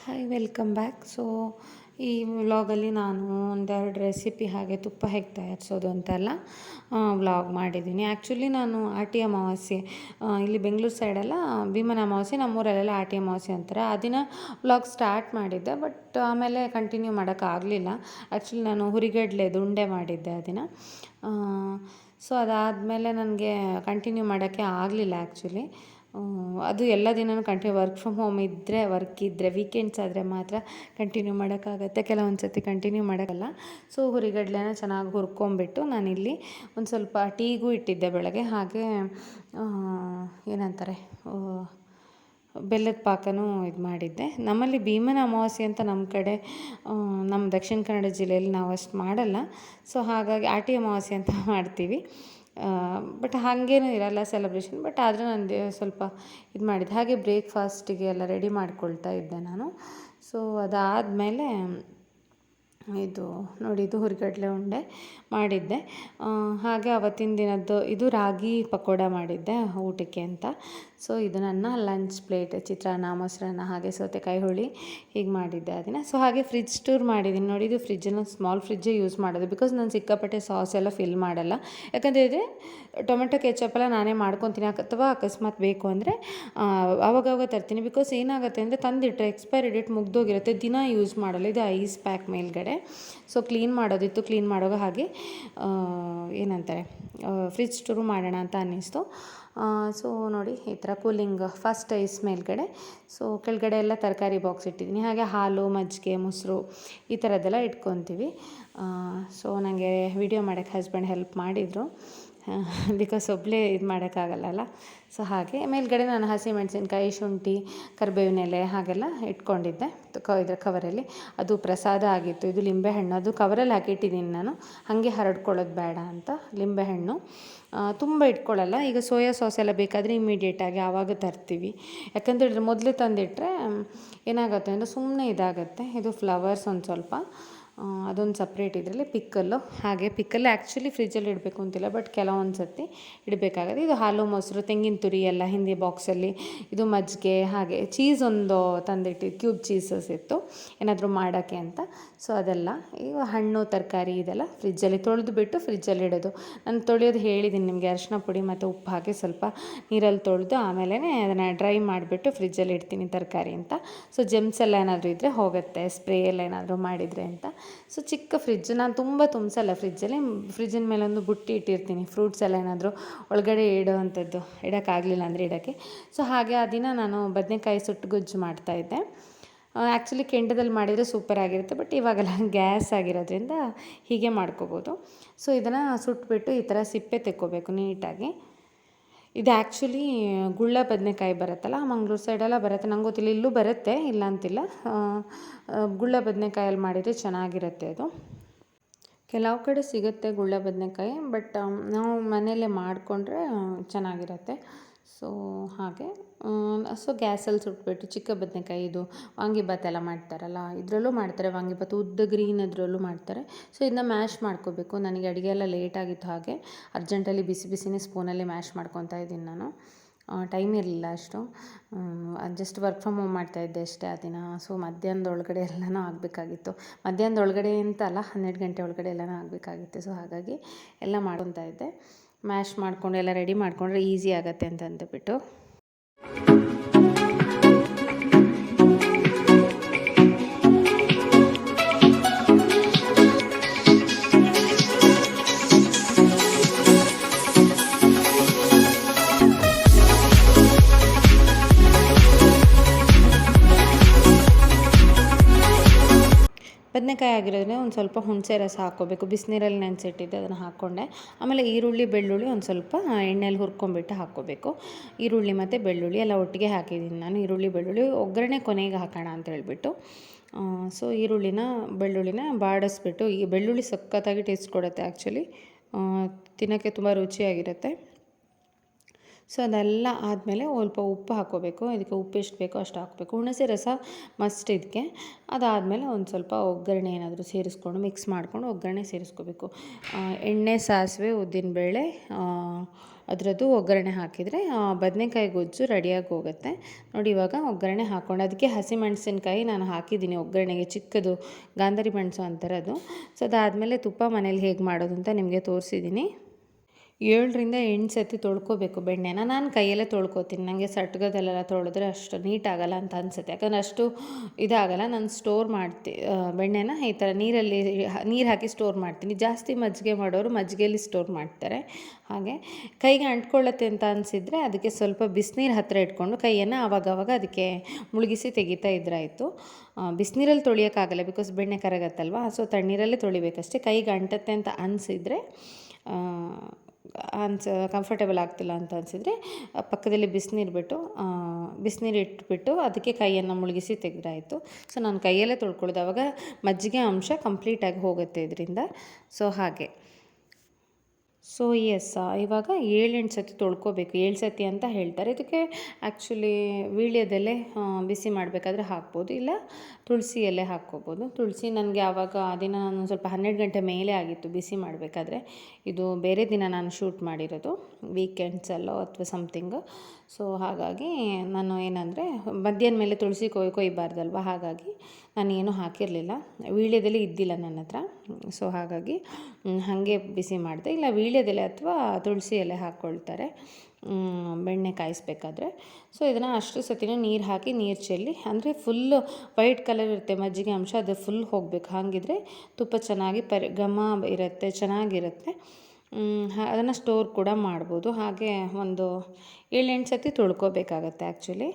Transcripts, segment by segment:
Hi welcome back so ಈ ವ್ಲಾಗಲ್ಲಿ ನಾನು ಒಂದೆರಡು ರೆಸಿಪಿ ಹಾಗೆ ತುಪ್ಪ ಹೇಗೆ ತಯಾರಿಸೋದು ಅಂತೆಲ್ಲ ವ್ಲಾಗ್ ಮಾಡಿದ್ದೀನಿ. ಆ್ಯಕ್ಚುಲಿ ನಾನು ಆಟಿ ಅಮಾವಾಸ್ಯೆ ಆ, ಇಲ್ಲಿ ಬೆಂಗಳೂರು ಸೈಡೆಲ್ಲ ಭೀಮನ ಅಮಾವಾಸ್ಯೆ ನಮ್ಮೂರಲ್ಲೆಲ್ಲ ಆಟಿ ಅಮಾವಾಸ್ಯೆ ಅಂತಾರೆ. ಆ ದಿನ ವ್ಲಾಗ್ ಸ್ಟಾರ್ಟ್ ಮಾಡಿದ್ದೆ ಬಟ್ ಆಮೇಲೆ ಕಂಟಿನ್ಯೂ ಮಾಡೋಕ್ಕಾಗಲಿಲ್ಲ ಆ್ಯಕ್ಚುಲಿ ನಾನು ಹುರಿಗಡ್ಲೆದು ಉಂಡೆ ಮಾಡಿದ್ದೆ ಆ ದಿನ. ಸೊ ಅದಾದಮೇಲೆ ನನಗೆ ಕಂಟಿನ್ಯೂ ಮಾಡೋಕ್ಕೆ ಆಗಲಿಲ್ಲ ಆ್ಯಕ್ಚುಲಿ ಅದು ಎಲ್ಲ ದಿನವೂ ಕಂಟಿನ್ಯೂ ವರ್ಕ್ ಫ್ರಮ್ ಹೋಮ್ ಇದ್ದರೆ ವರ್ಕ್ ಇದ್ದರೆ ವೀಕೆಂಡ್ಸ್ ಆದರೆ ಮಾತ್ರ ಕಂಟಿನ್ಯೂ ಮಾಡೋಕ್ಕಾಗತ್ತೆ. ಕೆಲವೊಂದು ಸತಿ ಕಂಟಿನ್ಯೂ ಮಾಡೋಕ್ಕಲ್ಲ. ಸೊ ಹುರಿಗಡ್ಲೆನ ಚೆನ್ನಾಗಿ ಹುರ್ಕೊಂಬಿಟ್ಟು ನಾನಿಲ್ಲಿ ಒಂದು ಸ್ವಲ್ಪ ಟೀಗೂ ಇಟ್ಟಿದ್ದೆ ಬೆಳಗ್ಗೆ. ಹಾಗೆ ಏನಂತಾರೆ ಬೆಲ್ಲದ ಪಾಕನೂ ಇದು ಮಾಡಿದ್ದೆ. ನಮ್ಮಲ್ಲಿ ಭೀಮನ ಅಮಾವಾಸ್ಯೆ ಅಂತ ನಮ್ಮ ಕಡೆ ನಮ್ಮ ದಕ್ಷಿಣ ಕನ್ನಡ ಜಿಲ್ಲೆಯಲ್ಲಿ ನಾವು ಅಷ್ಟು ಮಾಡಲ್ಲ. ಸೊ ಹಾಗಾಗಿ ಆಟಿ ಅಮಾವಾಸ್ಯೆ ಅಂತ ಮಾಡ್ತೀವಿ. ಬಟ್ ಹಾಗೇನೂ ಇರಲ್ಲ ಸೆಲೆಬ್ರೇಷನ್ ಬಟ್ ಆದರೂ ನನಗೆ ಸ್ವಲ್ಪ ಇದು ಮಾಡಿದ್ದೆ ಹಾಗೆ ಬ್ರೇಕ್ಫಾಸ್ಟಿಗೆ ಎಲ್ಲ ರೆಡಿ ಮಾಡ್ಕೊಳ್ತಾ ಇದ್ದೆ ನಾನು. ಸೊ ಅದಾದಮೇಲೆ ಇದು ನೋಡಿ, ಇದು ಹುರಿಗಡಲೆ ಉಂಡೆ ಮಾಡಿದ್ದೆ. ಹಾಗೆ ಅವತ್ತಿನ ದಿನದ್ದು ಇದು ರಾಗಿ ಪಕೋಡ ಮಾಡಿದ್ದೆ ಊಟಕ್ಕೆ ಅಂತ. ಸೊ ಇದು ನನ್ನ ಲಂಚ್ ಪ್ಲೇಟ್ ಚಿತ್ರಾನ್ನ, ಮೊಸರನ್ನ, ಹಾಗೆ ಸೌತೆಕಾಯಿ ಹುಳಿ ಹೀಗೆ ಮಾಡಿದ್ದೆ ಅದನ್ನು ಸೊ ಹಾಗೆ ಫ್ರಿಜ್ ಟೂರ್ ಮಾಡಿದ್ದೀನಿ. ನೋಡಿ, ಇದು ಫ್ರಿಜ್ಜನ್ನು ಸ್ಮಾಲ್ ಫ್ರಿಜ್ಜೇ ಯೂಸ್ ಮಾಡೋದು ಬಿಕಾಸ್ ನಾನು ಸಿಕ್ಕಾಪಟ್ಟೆ ಸಾಸ್ ಎಲ್ಲ ಫಿಲ್ ಮಾಡಲ್ಲ. ಯಾಕಂತ ಇದೆ ಟೊಮೆಟೊ ಕೆಚಪ್ ಎಲ್ಲ ನಾನೇ ಮಾಡ್ಕೊತೀನಿ ಅಥವಾ ಅಕಸ್ಮಾತ್ ಬೇಕು ಅಂದರೆ ಆವಾಗವಾಗ ತರ್ತೀನಿ. ಬಿಕಾಸ್ ಏನಾಗುತ್ತೆ ಅಂದರೆ ತಂದಿಟ್ಟರೆ ಎಕ್ಸ್ಪೈರಿ ಡೇಟ್ ಮುಗ್ದೋಗಿರುತ್ತೆ, ದಿನ ಯೂಸ್ ಮಾಡಲ್ಲ. ಇದು ಐಸ್ ಪ್ಯಾಕ್ ಮೇಲ್ಗಡೆ. ಸೊ ಕ್ಲೀನ್ ಮಾಡೋದಿತ್ತು ಕ್ಲೀನ್ ಮಾಡುವಾಗ ಹಾಗೆ ಏನಂತಾರೆ ಫ್ರಿಜ್ ಶುರು ಮಾಡೋಣ ಅಂತ ಅನ್ನಿಸ್ತು. ಸೊ ನೋಡಿ, ಈ ಥರ ಕೂಲಿಂಗ್ ಫಸ್ಟ್ ಐಸ್ ಮೇಲ್ಗಡೆ. ಸೊ ಕೆಳಗಡೆ ಎಲ್ಲ ತರಕಾರಿ ಬಾಕ್ಸ್ ಇಟ್ಟಿದ್ದೀನಿ. ಹಾಗೆ ಹಾಲು, ಮಜ್ಜಿಗೆ, ಮೊಸರು ಈ ಥರದ್ದೆಲ್ಲ ಇಟ್ಕೊತೀವಿ. ಸೊ ನನಗೆ ವಿಡಿಯೋ ಮಾಡೋಕ್ಕೆ ಹಸ್ಬೆಂಡ್ ಹೆಲ್ಪ್ ಮಾಡಿದರು. ಬಿಕಾಸ್ ಒಬ್ಬಳೇ ಇದು ಮಾಡೋಕ್ಕಾಗಲ್ಲಲ್ಲ ಸೊ ಹಾಗೆ, ಮೇಲ್ಗಡೆ ನಾನು ಹಸಿಮೆಣಸಿನ್ಕಾಯಿ ಶುಂಠಿ ಕರಿಬೇವಿನ ಎಲೆ ಹಾಗೆಲ್ಲ ಇಟ್ಕೊಂಡಿದ್ದೆ ಕ, ಇದ್ರ ಕವರಲ್ಲಿ ಅದು ಪ್ರಸಾದ ಆಗಿತ್ತು. ಇದು ಲಿಂಬೆಹಣ್ಣು. ಅದು ಕವರಲ್ಲಿ ಹಾಕಿಟ್ಟಿದ್ದೀನಿ ನಾನು. ಹಾಗೆ ಹರಡ್ಕೊಳ್ಳೋದು ಬೇಡ ಅಂತ ಲಿಂಬೆಹಣ್ಣು. ತುಂಬ ಇಟ್ಕೊಳ್ಳಲ್ಲ. ಈಗ ಸೋಯಾ ಸಾಸ್ ಎಲ್ಲ ಬೇಕಾದರೆ ಇಮ್ಮಿಡಿಯೇಟಾಗಿ ಆವಾಗ ತರ್ತೀವಿ. ಯಾಕಂತೇಳಿದ್ರೆ ಮೊದಲು ತಂದಿಟ್ಟರೆ ಏನಾಗುತ್ತೆ ಅಂದರೆ ಸುಮ್ಮನೆ ಇದಾಗುತ್ತೆ. ಇದು ಫ್ಲವರ್ಸ್ ಒಂದು ಸ್ವಲ್ಪ. ಅದೊಂದು ಸಪ್ರೇಟ್ ಇದರಲ್ಲಿ ಪಿಕ್ಕಲ್ಲು ಹಾಗೆ ಪಿಕ್ಕಲ್ಲು ಆ್ಯಕ್ಚುಲಿ ಫ್ರಿಜ್ಜಲ್ಲಿ ಇಡಬೇಕು ಅಂತಿಲ್ಲ ಬಟ್ ಕೆಲವೊಂದು ಸರ್ತಿ ಇಡಬೇಕಾಗುತ್ತೆ. ಇದು ಹಾಲು, ಮೊಸರು, ತೆಂಗಿನ ತುರಿ ಎಲ್ಲ ಹಿಂದಿ ಬಾಕ್ಸಲ್ಲಿ ಇದು ಮಜ್ಜಿಗೆ, ಹಾಗೆ ಚೀಸ್ ಒಂದು ತಂದಿಟ್ಟು ಕ್ಯೂಬ್ ಚೀಸಸ್ ಇತ್ತು. ಏನಾದರೂ ಮಾಡೋಕ್ಕೆ ಅಂತ. ಸೊ ಅದೆಲ್ಲ. ಈಗ ಹಣ್ಣು, ತರಕಾರಿ ಇದೆಲ್ಲ ಫ್ರಿಜ್ಜಲ್ಲಿ ತೊಳೆದು ಬಿಟ್ಟು ಫ್ರಿಜ್ಜಲ್ಲಿ ಇಡೋದು. ನಾನು ತೊಳೆಯೋದು ಹೇಳಿದ್ದೀನಿ ನಿಮಗೆ, ಅರಿಶಿನ ಪುಡಿ ಮತ್ತು ಉಪ್ಪು ಹಾಕಿ ಸ್ವಲ್ಪ ನೀರಲ್ಲಿ ತೊಳೆದು ಆಮೇಲೆ ಅದನ್ನು ಡ್ರೈ ಮಾಡಿಬಿಟ್ಟು ಫ್ರಿಜ್ಜಲ್ಲಿ ಇಡ್ತೀನಿ ತರಕಾರಿ ಅಂತ. ಸೊ ಜೆಮ್ಸ್ ಎಲ್ಲ ಏನಾದರೂ ಇದ್ದರೆ ಹೋಗುತ್ತೆ ಸ್ಪ್ರೇ ಎಲ್ಲ ಏನಾದರೂ ಮಾಡಿದರೆ ಅಂತ. ಸೊ ಚಿಕ್ಕ ಫ್ರಿಜ್ ನಾನು ತುಂಬ ತುಂಬಿಸಲ್ಲ ಫ್ರಿಜ್ಜಲ್ಲಿ ಫ್ರಿಜ್ಜಿನ ಮೇಲೆ ಒಂದು ಬುಟ್ಟಿ ಇಟ್ಟಿರ್ತೀನಿ. ಫ್ರೂಟ್ಸ್ ಎಲ್ಲ ಏನಾದರೂ ಒಳಗಡೆ ಇಡೋವಂಥದ್ದು. ಇಡೋಕ್ಕಾಗಲಿಲ್ಲ ಅಂದರೆ ಇಡೋಕ್ಕೆ. ಸೊ ಹಾಗೆ ಆ ದಿನ ನಾನು ಬದನೆಕಾಯಿ ಸುಟ್ಟು ಗೊಜ್ಜು ಮಾಡ್ತಾಯಿದ್ದೆ ಆ್ಯಕ್ಚುಲಿ ಕೆಂಡದಲ್ಲಿ ಮಾಡಿದರೆ ಸೂಪರ್ ಆಗಿರುತ್ತೆ ಬಟ್ ಇವಾಗೆಲ್ಲ ಗ್ಯಾಸ್ ಆಗಿರೋದ್ರಿಂದ ಹೀಗೆ ಮಾಡ್ಕೋಬೋದು. ಸೊ ಇದನ್ನು ಸುಟ್ಬಿಟ್ಟು ಈ ಥರ ಸಿಪ್ಪೆ ತೆಕ್ಕೋಬೇಕು ನೀಟಾಗಿ. ಇದು ಆ್ಯಕ್ಚುಲಿ ಗುಳ್ಳ ಬದನೆಕಾಯಿ ಬರುತ್ತಲ್ಲ ಮಂಗ್ಳೂರು ಸೈಡೆಲ್ಲ ಬರುತ್ತೆ. ನಂಗೆ ಗೊತ್ತಿಲ್ಲ, ಇಲ್ಲೂ ಬರುತ್ತೆ, ಇಲ್ಲ ಅಂತಿಲ್ಲ. ಗುಳ್ಳ ಬದನೆಕಾಯಲ್ಲಿ ಮಾಡಿದರೆ ಚೆನ್ನಾಗಿರುತ್ತೆ ಅದು. ಕೆಲವು ಕಡೆ ಸಿಗುತ್ತೆ ಗುಳ್ಳ ಬದನೆಕಾಯಿ ಬಟ್ ನಾವು ಮನೆಯಲ್ಲೇ ಮಾಡಿಕೊಂಡ್ರೆ ಚೆನ್ನಾಗಿರುತ್ತೆ. ಸೊ ಹಾಗೆ ಸೊ ಗ್ಯಾಸಲ್ಲಿ ಸುಟ್ಬಿಟ್ಟು ಚಿಕ್ಕ ಬದನೆಕಾಯಿ ಇದು ವಾಂಗಿಭಾತ್ ಎಲ್ಲ ಮಾಡ್ತಾರಲ್ಲ, ಇದರಲ್ಲೂ ಮಾಡ್ತಾರೆ, ವಾಂಗಿಭಾತ್ ಉದ್ದ ಗ್ರೀನ್ ಅದರಲ್ಲೂ ಮಾಡ್ತಾರೆ. ಸೊ ಇದನ್ನ ಮ್ಯಾಶ್ ಮಾಡ್ಕೋಬೇಕು. ನನಗೆ ಅಡುಗೆ ಎಲ್ಲ ಲೇಟ್ ಆಗಿತ್ತು ಹಾಗೆ ಅರ್ಜೆಂಟಲ್ಲಿ ಬಿಸಿ ಬಿಸಿನೇ ಸ್ಪೂನಲ್ಲಿ ಮ್ಯಾಶ್ ಮಾಡ್ಕೊತಾ ಇದ್ದೀನಿ ನಾನು. ಟೈಮ್ ಇರಲಿಲ್ಲ ಅಷ್ಟು. ಜಸ್ಟ್ ವರ್ಕ್ ಫ್ರಮ್ ಹೋಮ್ ಮಾಡ್ತಾಯಿದ್ದೆ ಅಷ್ಟೇ ಆ ದಿನ. ಸೊ ಮಧ್ಯಾಹ್ನದ ಒಳಗಡೆ ಎಲ್ಲನೂ ಆಗಬೇಕಾಗಿತ್ತು. ಮಧ್ಯಾಹ್ನದ ಒಳಗಡೆ ಅಂತ ಅಲ್ಲ, ಹನ್ನೆರಡು ಗಂಟೆ ಒಳಗಡೆ ಎಲ್ಲನೂ ಆಗಬೇಕಾಗಿತ್ತು. ಸೊ ಹಾಗಾಗಿ ಎಲ್ಲ ಮಾಡ್ಕೊತಾ ಇದ್ದೆ. ಮ್ಯಾಶ್ ಮಾಡಿಕೊಂಡು ಎಲ್ಲ ರೆಡಿ ಮಾಡಿಕೊಂಡ್ರೆ ಈಸಿ ಆಗುತ್ತೆ ಅಂತ ಅಂದ್ಬಿಟ್ಟು ಬದನೆಕಾಯಿ ಆಗಿರೋದ್ರೆ ಒಂದು ಸ್ವಲ್ಪ ಹುಣಸೆ ರಸ ಹಾಕ್ಕೋಬೇಕು. ಬಿಸಿನೀರಲ್ಲಿ ನೆನೆಸಿಟ್ಟಿದ್ದೆ, ಅದನ್ನು ಹಾಕ್ಕೊಂಡೆ. ಆಮೇಲೆ ಈರುಳ್ಳಿ, ಬೆಳ್ಳುಳ್ಳಿ ಒಂದು ಸ್ವಲ್ಪ ಎಣ್ಣೆಲಿ ಹುರ್ಕೊಂಬಿಟ್ಟು ಹಾಕ್ಕೋಬೇಕು. ಈರುಳ್ಳಿ ಮತ್ತು ಬೆಳ್ಳುಳ್ಳಿ ಎಲ್ಲ ಒಟ್ಟಿಗೆ ಹಾಕಿದ್ದೀನಿ ನಾನು. ಈರುಳ್ಳಿ, ಬೆಳ್ಳುಳ್ಳಿ ಒಗ್ಗರಣೆ ಕೊನೆಗೆ ಹಾಕೋಣ ಅಂತ ಹೇಳ್ಬಿಟ್ಟು. ಸೊ ಈರುಳ್ಳಿನ, ಬೆಳ್ಳುಳ್ಳಿನ ಬಾಡಿಸ್ಬಿಟ್ಟು, ಈ ಬೆಳ್ಳುಳ್ಳಿ ಸಖತ್ತಾಗಿ ಟೇಸ್ಟ್ ಕೊಡುತ್ತೆ ಆ್ಯಕ್ಚುಲಿ. ತಿನ್ನೋಕ್ಕೆ ತುಂಬ ರುಚಿಯಾಗಿರುತ್ತೆ. ಸೊ ಅದೆಲ್ಲ ಆದಮೇಲೆ ಸ್ವಲ್ಪ ಉಪ್ಪು ಹಾಕ್ಕೋಬೇಕು. ಇದಕ್ಕೆ ಉಪ್ಪು ಎಷ್ಟು ಬೇಕೋ ಅಷ್ಟು ಹಾಕಬೇಕು. ಹುಣಸೆ ರಸ ಮಸ್ಟ್ ಇದಕ್ಕೆ. ಅದಾದಮೇಲೆ ಒಂದು ಸ್ವಲ್ಪ ಒಗ್ಗರಣೆ ಏನಾದರೂ ಸೇರಿಸ್ಕೊಂಡು ಮಿಕ್ಸ್ ಮಾಡಿಕೊಂಡು ಒಗ್ಗರಣೆ ಸೇರಿಸ್ಕೋಬೇಕು. ಎಣ್ಣೆ, ಸಾಸಿವೆ ಉದ್ದಿನಬೇಳೆ ಅದರದ್ದು ಒಗ್ಗರಣೆ ಹಾಕಿದರೆ ಬದನೆಕಾಯಿ ಗೊಜ್ಜು ರೆಡಿಯಾಗಿ ಹೋಗುತ್ತೆ. ನೋಡಿ ಇವಾಗ ಒಗ್ಗರಣೆ ಹಾಕ್ಕೊಂಡು ಅದಕ್ಕೆ ಹಸಿಮೆಣಸಿನ್ಕಾಯಿ ನಾನು ಹಾಕಿದ್ದೀನಿ ಒಗ್ಗರಣೆಗೆ ಚಿಕ್ಕದು, ಗಾಂಧಾರಿ ಮೆಣಸು ಅಂತಾರೆ ಅದು ಸೊ ಅದಾದಮೇಲೆ ತುಪ್ಪ ಮನೇಲಿ ಹೇಗೆ ಮಾಡೋದು ಅಂತ ನಿಮಗೆ ತೋರಿಸಿದ್ದೀನಿ. ಏಳರಿಂದ ಎಂಟು ಸತಿ ತೊಳ್ಕೋಬೇಕು ಬೆಣ್ಣೆನ. ನಾನು ಕೈಯಲ್ಲೇ ತೊಳ್ಕೊತೀನಿ. ನನಗೆ ಸಟ್ಗದಲ್ಲೆಲ್ಲ ತೊಳೆದ್ರೆ ಅಷ್ಟು ನೀಟಾಗಲ್ಲ ಅಂತ ಅನಿಸುತ್ತೆ. ಯಾಕಂದರೆ ಅಷ್ಟು ಇದಾಗಲ್ಲ. ನಾನು ಸ್ಟೋರ್ ಮಾಡ್ತಿ ಬೆಣ್ಣೆನ ಈ ಥರ ನೀರಲ್ಲಿ ನೀರು ಹಾಕಿ ಸ್ಟೋರ್ ಮಾಡ್ತೀನಿ. ಜಾಸ್ತಿ ಮಜ್ಜಿಗೆ ಮಾಡೋರು ಮಜ್ಜಿಗೆಯಲ್ಲಿ ಸ್ಟೋರ್ ಮಾಡ್ತಾರೆ. ಹಾಗೆ ಕೈಗೆ ಅಂಟ್ಕೊಳ್ಳುತ್ತೆ ಅಂತ ಅನಿಸಿದರೆ ಅದಕ್ಕೆ ಸ್ವಲ್ಪ ಬಿಸಿನೀರು ಹತ್ತಿರ ಇಟ್ಕೊಂಡು ಕೈಯನ್ನು ಆವಾಗವಾಗ ಅದಕ್ಕೆ ಮುಳುಗಿಸಿ ತೆಗಿತಾ ಇದ್ರಾಯಿತು. ಬಿಸಿನೀರಲ್ಲಿ ತೊಳಿಯೋಕ್ಕಾಗಲ್ಲ ಬಿಕಾಸ್ ಬೆಣ್ಣೆ ಕರಗತ್ತಲ್ವ? ಸೊ ತಣ್ಣೀರಲ್ಲೇ ತೊಳಿಬೇಕಷ್ಟೇ. ಕೈಗೆ ಅಂಟತ್ತೆ ಅಂತ ಅನಿಸಿದರೆ ಅನ್ಸ ಕಂಫರ್ಟೇಬಲ್ ಆಗ್ತಿಲ್ಲ ಅಂತ ಅನಿಸಿದರೆ ಪಕ್ಕದಲ್ಲಿ ಬಿಸಿನೀರು ಬಿಟ್ಟು ಬಿಸಿನೀರು ಇಟ್ಬಿಟ್ಟು ಅದಕ್ಕೆ ಕೈಯನ್ನು ಮುಳುಗಿಸಿ ತೆಗೆದಾಯಿತು. ಸೊ ನಾನು ಕೈಯಲ್ಲೇ ತೊಳ್ಕೊಳ್ಳೋದು. ಆವಾಗ ಮಜ್ಜಿಗೆ ಅಂಶ ಕಂಪ್ಲೀಟಾಗಿ ಹೋಗುತ್ತೆ ಇದರಿಂದ. ಸೊ ಹಾಗೆ. ಸೊ ಎಸ್ ಇವಾಗ ಏಳೆಂಟು ಸತಿ ತೊಳ್ಕೊಬೇಕು, ಏಳು ಸತಿ ಅಂತ ಹೇಳ್ತಾರೆ. ಇದಕ್ಕೆ ಆ್ಯಕ್ಚುಲಿ ವೀಳ್ಯದೆಲೆ ಬಿಸಿ ಮಾಡಬೇಕಾದ್ರೆ ಹಾಕ್ಬೋದು, ಇಲ್ಲ ತುಳಸಿ ಎಲೆ ಹಾಕ್ಕೋಬೋದು. ತುಳಸಿ ನನಗೆ ಆವಾಗ ಆ ದಿನ ನಾನು ಸ್ವಲ್ಪ ಹನ್ನೆರಡು ಗಂಟೆ ಮೇಲೆ ಆಗಿತ್ತು ಬಿಸಿ ಮಾಡಬೇಕಾದ್ರೆ. ಇದು ಬೇರೆ ದಿನ ನಾನು ಶೂಟ್ ಮಾಡಿರೋದು. ವೀಕೆಂಡ್ಸಲ್ಲೋ ಅಥವಾ ಸಮಥಿಂಗು ಸೊ ಹಾಗಾಗಿ ನಾನು ಏನಂದರೆ, ಮಧ್ಯಾಹ್ನ ಮೇಲೆ ತುಳಸಿ ಕೊಯ್ ಕೊಯ್ಬಾರ್ದಲ್ವ? ಹಾಗಾಗಿ ನಾನು ಏನೂ ಹಾಕಿರಲಿಲ್ಲ. ವೀಳ್ಯದೆಲೆ ಇದ್ದಿಲ್ಲ ನನ್ನ ಹತ್ರ. ಸೊ ಹಾಗಾಗಿ ಹಾಗೆ ಬಿಸಿ ಮಾಡಿದೆ. ಇಲ್ಲ, ವೀಳ್ಯದೆಲೆ ಅಥವಾ ತುಳಸಿ ಎಲೆ ಹಾಕ್ಕೊಳ್ತಾರೆ ಬೆಣ್ಣೆ ಕಾಯಿಸ್ಬೇಕಾದ್ರೆ. ಸೊ ಇದನ್ನು ಅಷ್ಟು ಸತಿನೂ ನೀರು ಹಾಕಿ, ನೀರು ಚೆಲ್ಲಿ, ಅಂದರೆ ಫುಲ್ಲು ವೈಟ್ ಕಲರ್ ಇರುತ್ತೆ, ಮಜ್ಜಿಗೆ ಅಂಶ, ಅದು ಫುಲ್ ಹೋಗಬೇಕು. ಹಾಗಿದ್ರೆ ತುಪ್ಪ ಚೆನ್ನಾಗಿ ಪರಿ, ಘಮ ಇರುತ್ತೆ, ಚೆನ್ನಾಗಿರುತ್ತೆ. ಅದನ್ನು ಸ್ಟೋರ್ ಕೂಡ ಮಾಡ್ಬೋದು. ಹಾಗೆ ಒಂದು ಏಳೆಂಟು ಸತಿ ತೊಳ್ಕೊಬೇಕಾಗತ್ತೆ ಆ್ಯಕ್ಚುಲಿ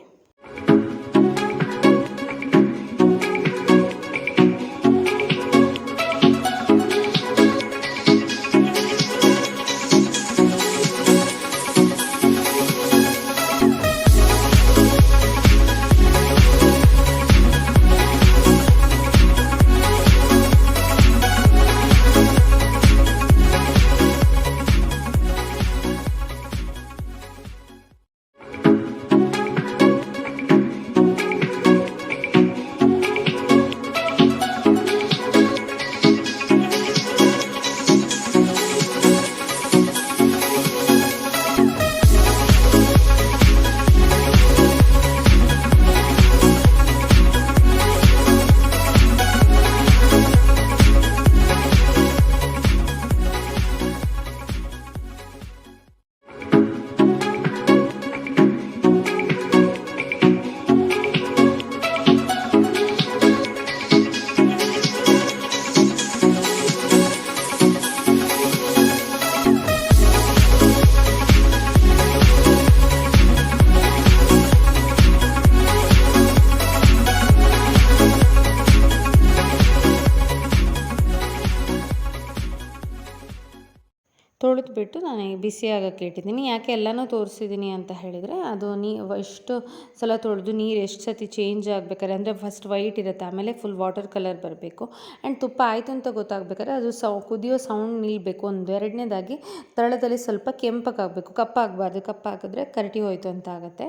ತೊಳೆದ್ಬಿಟ್ಟು ನಾನು ಬಿಸಿಯಾಗಕ್ಕೆ ಇಟ್ಟಿದ್ದೀನಿ. ಯಾಕೆ ಎಲ್ಲನೂ ತೋರಿಸಿದ್ದೀನಿ ಅಂತ ಹೇಳಿದರೆ, ಅದು ನೀ, ಎಷ್ಟು ಸಲ ತೊಳೆದು ನೀರು ಎಷ್ಟು ಸತಿ ಚೇಂಜ್ ಆಗಬೇಕಾದ್ರೆ, ಅಂದರೆ ಫಸ್ಟ್ ವೈಟ್ ಇರುತ್ತೆ, ಆಮೇಲೆ ಫುಲ್ ವಾಟರ್ ಕಲರ್ ಬರಬೇಕು. ಆ್ಯಂಡ್ ತುಪ್ಪ ಆಯಿತು ಅಂತ ಗೊತ್ತಾಗಬೇಕಾದ್ರೆ, ಅದು ಸೌ, ಕುದಿಯೋ ಸೌಂಡ್ ನಿಲ್ಲಬೇಕು ಒಂದು, ಎರಡನೇದಾಗಿ ತಳದಲ್ಲಿ ಸ್ವಲ್ಪ ಕೆಂಪಗಾಗಬೇಕು. ಕಪ್ಪಾಗಬಾರ್ದು. ಕಪ್ಪಾಗಿದ್ರೆ ಕರಟಿ ಹೋಯಿತು ಅಂತ ಆಗುತ್ತೆ.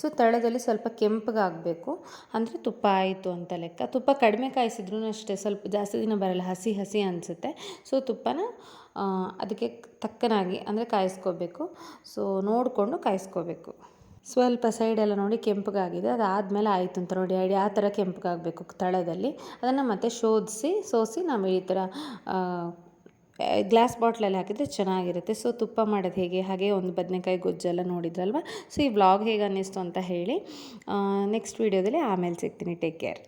ಸೊ ತಳದಲ್ಲಿ ಸ್ವಲ್ಪ ಕೆಂಪಗಾಗಬೇಕು. ಅಂದರೆ ತುಪ್ಪ ಆಯಿತು ಅಂತ ಲೆಕ್ಕ. ತುಪ್ಪ ಕಡಿಮೆ ಕಾಯಿಸಿದ್ರೂ ಅಷ್ಟೇ, ಸ್ವಲ್ಪ ಜಾಸ್ತಿ ದಿನ ಬರಲ್ಲ. ಹಸಿ ಹಸಿ ಅನಿಸುತ್ತೆ. ಸೊ ತುಪ್ಪನ ಅದಕ್ಕೆ ತಕ್ಕನಾಗಿ ಅಂದರೆ ಕಾಯಿಸ್ಕೋಬೇಕು. ಸೊ ನೋಡಿಕೊಂಡು ಕಾಯಿಸ್ಕೋಬೇಕು. ಸ್ವಲ್ಪ ಸೈಡೆಲ್ಲ ನೋಡಿ ಕೆಂಪಗಾಗಿದೆ. ಅದಾದಮೇಲೆ ಆಯಿತು ಅಂತ ನೋಡಿ ಐಡಿ ಆ ಥರ ಕೆಂಪಗಾಗಬೇಕು ತಳದಲ್ಲಿ. ಅದನ್ನು ಮತ್ತೆ ಶೋಧಿಸಿ, ಸೋಸಿ ನಾವು ಈ ಥರ ಗ್ಲಾಸ್ ಬಾಟ್ಲಲ್ಲಿ ಹಾಕಿದರೆ ಚೆನ್ನಾಗಿರುತ್ತೆ. ಸೊ ತುಪ್ಪ ಮಾಡೋದು ಹೇಗೆ? ಹಾಗೆ ಒಂದು ಬದನೆಕಾಯಿ ಗೊಜ್ಜೆಲ್ಲ ನೋಡಿದ್ರಲ್ವ? ಸೊ ಈ ವ್ಲಾಗ್ ಹೇಗೆ ಅನ್ನಿಸ್ತು ಅಂತ ಹೇಳಿ ನೆಕ್ಸ್ಟ್ ವೀಡಿಯೋದಲ್ಲಿ ಆಮೇಲೆ ಸಿಗ್ತೀನಿ. Take care